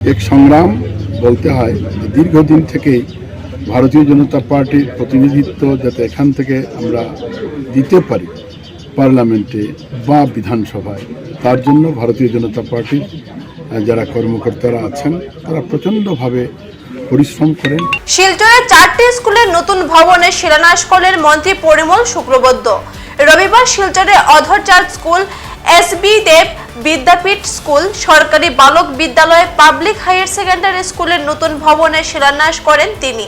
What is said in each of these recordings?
এক সংগ্রাম বলতে হয় দীর্ঘদিন থেকেই ভারতীয় জনতা পার্টির প্রতিনিধিত্ব যাতে এখান থেকে আমরা দিতে পারি পার্লামেন্টে বা বিধানসভায়, তার জন্য ভারতীয় জনতা পার্টির যারা কর্মকর্তারা আছেন, তারা প্রচণ্ডভাবে পরিশ্রম করেন। শিলচরের চারটি স্কুলের নতুন ভবনে শিলান্যাস করলেন মন্ত্রী পরিমল শুক্রবদ্ধ রবিবার শিলচরে Adhar church school S B Dev Vidyapith school, সরকারি বালক বিদ্যালয় পাবলিক হায়ার সেকেন্ডারি স্কুলের নতুন ভবনে শিলান্যাস করেন তিনি।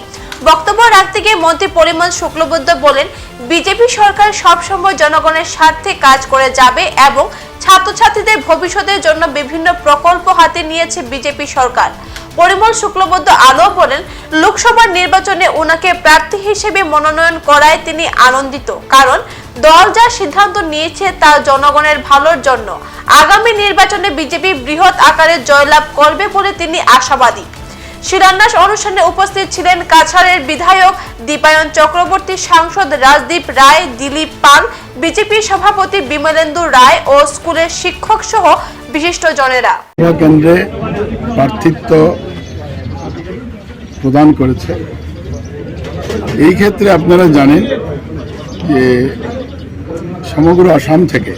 বক্তব্য রাখতে গিয়ে মন্ত্রী পরিমল শুক্লবদ্ধ বলেন, বিজেপি সরকার সবসময় জনগণের স্বার্থে কাজ করে যাবে এবং ছাত্রছাত্রীদের ভবিষ্যতের জন্য বিভিন্ন প্রকল্প হাতে নিয়েছে বিজেপি সরকার। পরিমল শুক্লবদ্ধ আলো বলেন, লোকসভার নির্বাচনে ওনাকে প্রার্থী হিসেবে মনোনয়ন করায় তিনি আনন্দিত, কারণ দল যা সিদ্ধান্ত নিয়েছে তা জনগণের ভালোর জন্য। আগামী নির্বাচনে বিজেপি বৃহৎ আকারে জয়লাভ করবে বলে তিনি আশাবাদী। শিলান্যাস অনুষ্ঠানে উপস্থিত ছিলেন কাছাড়ের বিধায়ক দীপায়ন চক্রবর্তী, সাংসদ রাজদীপ রায়, দিলীপ পাল, বিজেপি সভাপতি বিমলেন্দু রায় ও স্কুলের শিক্ষক সহ বিশিষ্ট জনেরা কেন্দ্রে প্রদান করেছে। এই ক্ষেত্রে আপনারা জানেন যে সমগ্র আসাম থেকে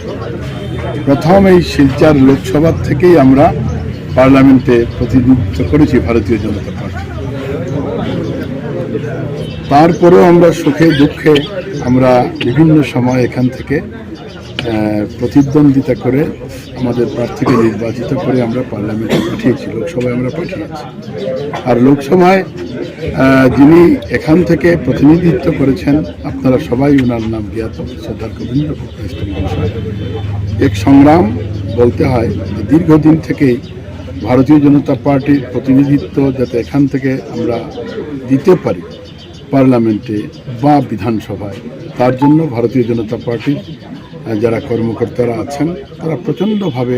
প্রথম এই শিলচার লোকসভা থেকেই আমরা পার্লামেন্টে প্রতিনিধিত্ব করেছি ভারতীয় জনতা পার্টি। তারপরেও আমরা সুখে দুঃখে আমরা বিভিন্ন সময় এখান থেকে প্রতিদ্বন্দ্বিতা করে আমাদের প্রার্থীকে নির্বাচিত করে আমরা পার্লামেন্টে পাঠিয়েছি, লোকসভায় আমরা পাঠিয়েছি। আর লোকসভায় যিনি এখান থেকে প্রতিনিধিত্ব করেছেন, আপনারা সবাই ওনার নাম জ্ঞাত সর্দার গোবিন্দ এক সংগ্রাম বলতে হয় যে দীর্ঘদিন থেকেই ভারতীয় জনতা পার্টির প্রতিনিধিত্ব যাতে এখান থেকে আমরা দিতে পারি পার্লামেন্টে বা বিধানসভায়, তার জন্য ভারতীয় জনতা পার্টির যারা কর্মকর্তারা আছেন, তারা প্রচণ্ডভাবে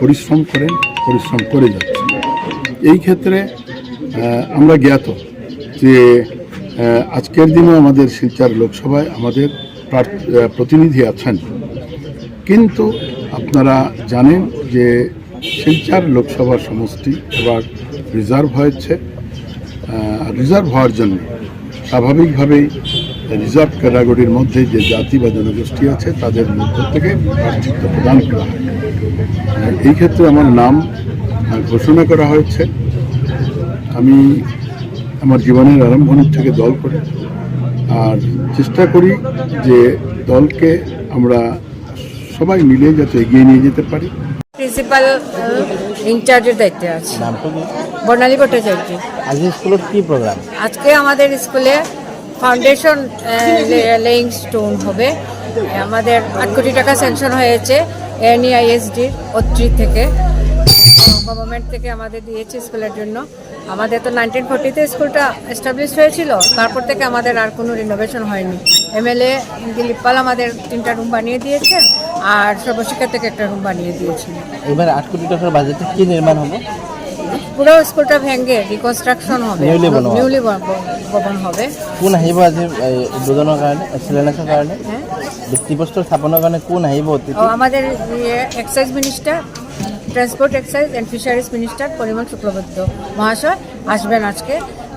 পরিশ্রম করেন, পরিশ্রম করে যাচ্ছেন। এই ক্ষেত্রে আমরা জ্ঞাত যে আজকের দিনে আমাদের শিলচার লোকসভায় আমাদের প্রতিনিধি আছেন। কিন্তু আপনারা জানেন যে, শিলচার লোকসভা সমষ্টি এবার রিজার্ভ হয়েছে। রিজার্ভ হওয়ার জন্য স্বাভাবিকভাবেই রিজার্ভ ক্যাটাগরির মধ্যে যে জাতি বা জনগোষ্ঠী আছে তাদের মধ্য থেকে প্রার্থিত্ব প্রদান করা হয়। এই ক্ষেত্রে আমার নাম ঘোষণা করা হয়েছে। আমি আমার জীবনের আরম্ভণির থেকে দল করি। আর চেষ্টা করি যে দলকে আমরা সবাই মিলে যাতে এগিয়ে নিয়ে যেতে পারি। প্রিন্সিপাল ইনচার্জের দায়িত্বে আছে। বর্ণালী ভট্টাচার্য। আজকে স্কুলত কি প্রোগ্রাম আজকে আমাদের স্কুলে ফাউন্ডেশন লেইং স্টোন হবে। আমাদের আট কোটি টাকা স্যাংশন হয়েছে এনইআইএসডির ওত্রি থেকে। গভর্নমেন্ট থেকে আমাদের দিয়েছে স্কুলের জন্য। আমাদের তো নাইনটিন ফোর্টিতে স্কুলটা এস্টাবলিশ হয়েছিল। তারপর থেকে আমাদের আর কোনো রিনোভেশন হয়নি। এমএলএ দিলীপ পাল আমাদের তিনটা রুম বানিয়ে দিয়েছে আর সর্বশিক্ষা থেকে একটা রুম বানিয়ে দিয়েছিল এবার আট কোটি টাকার বাজেটে কি নির্মাণ হবে? পুরো স্কুলটা ভেঙে রিকনস্ট্রাকশন হবে Newly বনোৱা। নিউলি ভবন হবে। কোন আহিব আজি এই উদ্বোধনৰ কাৰণে শিলান্যাসৰ কাৰণে? হ্যাঁ ভিত্তিপ্ৰস্তৰ স্থাপনৰ কাৰণে কোন আহিব ও অতিথি আমাদের excise minister transport excise and fisheries minister Parimal Shuklabaidya মহাশয় আসবেন আজকে।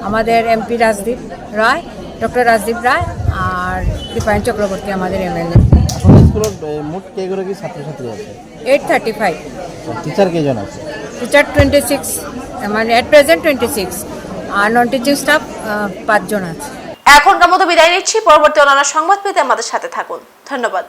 আমাদের এমপি রাজদীপ রায় ডক্টর রাজদীপ রায় আর দীপায়ন চক্রবর্তী আমাদের এমএলএ আপোনাৰ স্কুলত এই মুঠ কেইগৰাকী ছাত্ৰ ছাত্ৰী আছে? এইট থার্টি ফাইভ টিচাৰ কেইজন আছে? টিচার টোয়েন্টি সিক্স মানে অ্যাট প্রেজেন্ট টোয়েন্টি সিক্স আর নন টিচিং স্টাফ পাঁচজন আছে। এখনকার মতো বিদায় নিচ্ছি। পরবর্তী অন্যান্য সংবাদ পেতে আমাদের সাথে থাকুন। ধন্যবাদ।